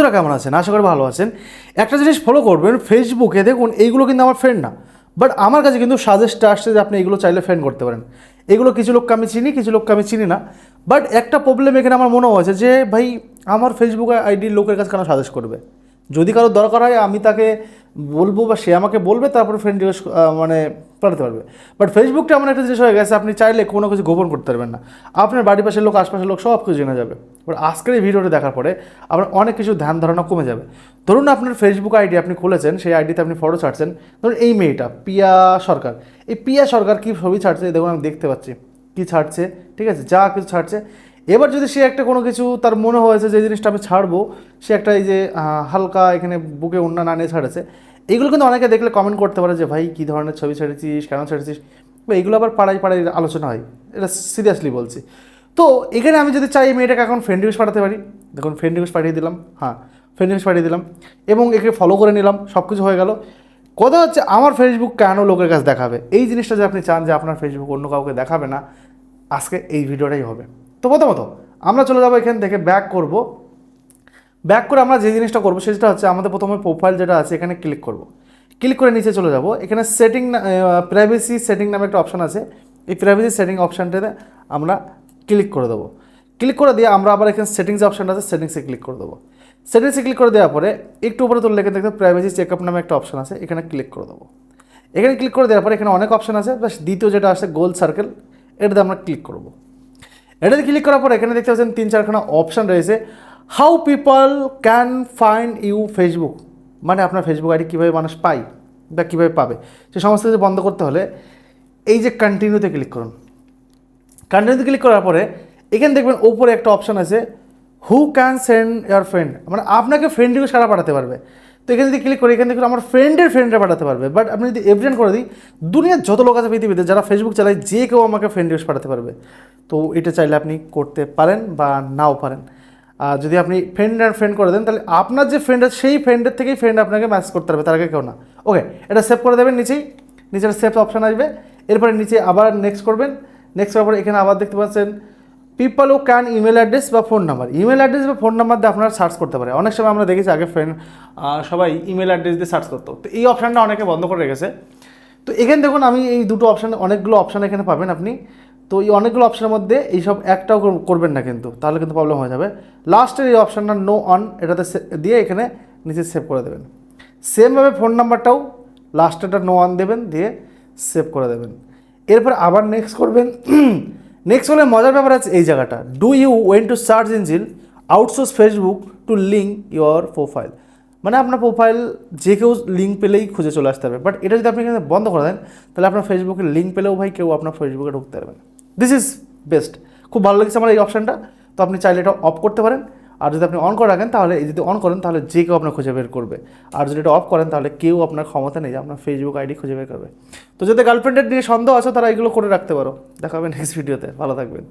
বন্ধুরা কেমন আছেন? আশা করি ভালো আছেন। একটা জিনিস ফলো করবেন ফেসবুকে দেখুন এইগুলো কিন্তু আমার ফ্রেন্ড না। বাট আমার কাছে কিন্তু সাজেস্ট আসছে যে আপনি এগুলো চাইলে ফ্রেন্ড করতে পারেন। এগুলো কিছু লোককে আমি চিনি, কিছু লোককে আমি চিনি না। বাট একটা প্রবলেম এখানে আমার মনে হয়েছে যে, ভাই, আমার ফেসবুক আইডি লোকের কাছে কেন সাজেস্ট করবে? যদি কারও দরকার হয়, আমি তাকে বলব বা সে আমাকে বলবে, তারপরে ফ্রেন্ড রিকোয়েস্ট মানে পাঠাতে পারবে। বাট ফেসবুকটা এমন একটা জিনিস হয়ে গেছে, আপনি চাইলে কোনো কিছু গোপন করতে পারবেন না। আপনার বাড়ির পাশের লোক, আশপাশের লোক সব কিছু জেনে যাবে। বাট আজকের এই ভিডিওটা দেখার পরে আপনার অনেক কিছু ধ্যান ধারণা কমে যাবে। ধরুন আপনার ফেসবুক আইডি আপনি খুলেছেন, সেই আইডিতে আপনি ফটো ছাড়ছেন। ধরুন এই মেয়েটা, পিয়া সরকার। এই পিয়া সরকার কী ছবি ছাড়ছে? দেখুন, আমি দেখতে পাচ্ছি কী ছাড়ছে, ঠিক আছে? যা কিছু ছাড়ছে। এবার যদি সে একটা কোনো কিছু তার মনে হয়েছে যে জিনিসটা আমি ছাড়বো, সে একটা এই যে হালকা এখানে বুকে উন্না না নিয়ে ছাড়েছে, এগুলো কিন্তু অনেকে দেখলে কমেন্ট করতে পারে যে, ভাই, কী ধরনের ছবি ছেড়েছিস? কেন ছেড়েছিস? বা এগুলো আবার পাড়ায় পাড়ায় আলোচনা হয়। এটা সিরিয়াসলি বলছি। তো এখানে আমি যদি চাই মেয়েটাকে এখন ফ্রেন্ড রিকোয়েস্ট পাঠাতে পারি, দেখুন ফ্রেন্ড রিকোয়েস্ট পাঠিয়ে দিলাম হ্যাঁ ফ্রেন্ড রিকোয়েস্ট পাঠিয়ে দিলাম, এবং একে ফলো করে নিলাম সব কিছু হয়ে গেল। কথা হচ্ছে আমার ফেসবুক কেন লোকের কাছে দেখাবে? এই জিনিসটা যে আপনি চান যে আপনার ফেসবুক অন্য কাউকে দেখাবে না, আজকে এই ভিডিওটাই হবে। তো প্রথমত, আমরা চলে যাব এখান থেকে ব্যাক করব। ব্যাক করে আমরা যে জিনিসটা করব, সেটা হচ্ছে আমাদের প্রথমে প্রোফাইল যেটা আছে, এখানে ক্লিক করব। ক্লিক করে নিচে চলে যাব। এখানে সেটিং প্রাইভেসি সেটিং নামে একটা অপশান আছে। এই প্রাইভেসি সেটিং অপশানটাতে আমরা ক্লিক করে দেবো। ক্লিক করে দিয়ে আমরা আবার এখানে সেটিংস অপশানটা আছে সেটিংসে ক্লিক করে দেবো। সেটিংসে ক্লিক করে দেওয়ার পরে একটু উপরে তুললে এখানে দেখতে প্রাইভেসি চেকআপ নামে একটা অপশান আছে, এখানে ক্লিক করে দেবো। এখানে ক্লিক করে দেওয়ার পরে এখানে অনেক অপশান আছে বাস দ্বিতীয় যেটা আছে গোল সার্কেল এটাতে আমরা ক্লিক করব। এটাতে ক্লিক করার পর এখানে দেখতে পাচ্ছেন তিন চারখানা অপশান রয়েছে। How people can find you Facebook মানে আপনার ফেসবুক আইডি কীভাবে মানুষ পায় বা কীভাবে পাবে, সে সমস্ত কিছু বন্ধ করতে হলে এই যে কন্টিনিউতে ক্লিক করুন। কন্টিনিউতে ক্লিক করার পরে, এখানে দেখবেন ওপরে একটা অপশান আছে who can send your friend মানে আপনাকে ফ্রেন্ড রিকোয়েস্ট সারা পাঠাতে পারবে? তো এখানে যদি ক্লিক করি, এখানে দেখুন আমার ফ্রেন্ডের ফ্রেন্ডরা পাঠাতে পারবে। বাট আপনি যদি এভিডেন্ট করে দিই, দুনিয়ার যত লোক আছে পৃথিবীতে, যারা ফেসবুক চালায়, যে কেউ আমাকে ফ্রেন্ড রিকোয়েস্ট পাঠাতে পারবে। তো এটা চাইলে আপনি করতে পারেন বা নাও পারেন। আর যদি আপনি ফ্রেন্ড অ্যান্ড ফ্রেন্ড করে দেন, তাহলে আপনার যে ফ্রেন্ড আছে, সেই ফ্রেন্ডের থেকেই ফ্রেন্ড আপনাকে ম্যাসেজ করতে পারবে, তার আগে কেউ না। ওকে এটা সেভ করে দেবেন নিচেই। নিচের সেভ অপশান আসবে। এরপরে নিচে আবার নেক্সট করবেন। নেক্সট করার পরে এখানে আবার দেখতে পাচ্ছেন people who can email address বা ফোন নাম্বার ইমেল অ্যাড্রেস বা ফোন নাম্বার দিয়ে আপনারা সার্চ করতে পারে অনেক সময় আমরা দেখেছি আগে ফ্রেন্ড সবাই ইমেল অ্যাড্রেস দিয়ে সার্চ করতো। তো এই অপশানটা অনেকে বন্ধ করে রেখেছে। তো এখানে দেখুন, আমি এই দুটো অপশান অনেকগুলো অপশান এখানে পাবেন আপনি। তো এই অনেকগুলো অপশানের মধ্যে এইসব একটাও কর- করবেন না কিন্তু, তাহলে কিন্তু প্রবলেম হয়ে যাবে। লাস্টের এই অপশানটা নো অন এটাতে দিয়ে এখানে নিচে সেভ করে দেবেন। সেমভাবে ফোন নাম্বারটাও লাস্টেরটা নো অন দেবেন, দিয়ে সেভ করে দেবেন। এরপর আবার নেক্সট করবেন। নেক্সট হলে মজার ব্যাপার আছে এই জায়গাটা। Do you want to search engine outsource Facebook to link your profile মানে আপনার প্রোফাইল যে কেউ লিঙ্ক পেলেই খুঁজে চলে আসতে হবে। বাট এটা যদি আপনি এখানে বন্ধ করে দেন, তাহলে আপনার ফেসবুকে লিঙ্ক পেলেও ভাই কেউ আপনার ফেসবুকে ঢুকতে পারবে না। দিস ইজ বেস্ট খুব ভালো লেগেছে আমার এই অপশানটা তো আপনি চাইলে এটা অফ করতে পারেন। আর যদি আপনি অন করে রাখেন, তাহলে যদি অন করেন, তাহলে যে কেউ আপনার খুঁজে বের করবে। আর যদি এটা অফ করেন, তাহলে কেউ আপনার ক্ষমতা নেই যে আপনার ফেসবুক আইডি খুঁজে বের করবে। তো যাদের গার্লফ্রেন্ডের নিয়ে সন্দেহ আছে, তারা এগুলো করে রাখতে পারো। দেখা হবে নেক্সট ভিডিওতে ভালো থাকবেন।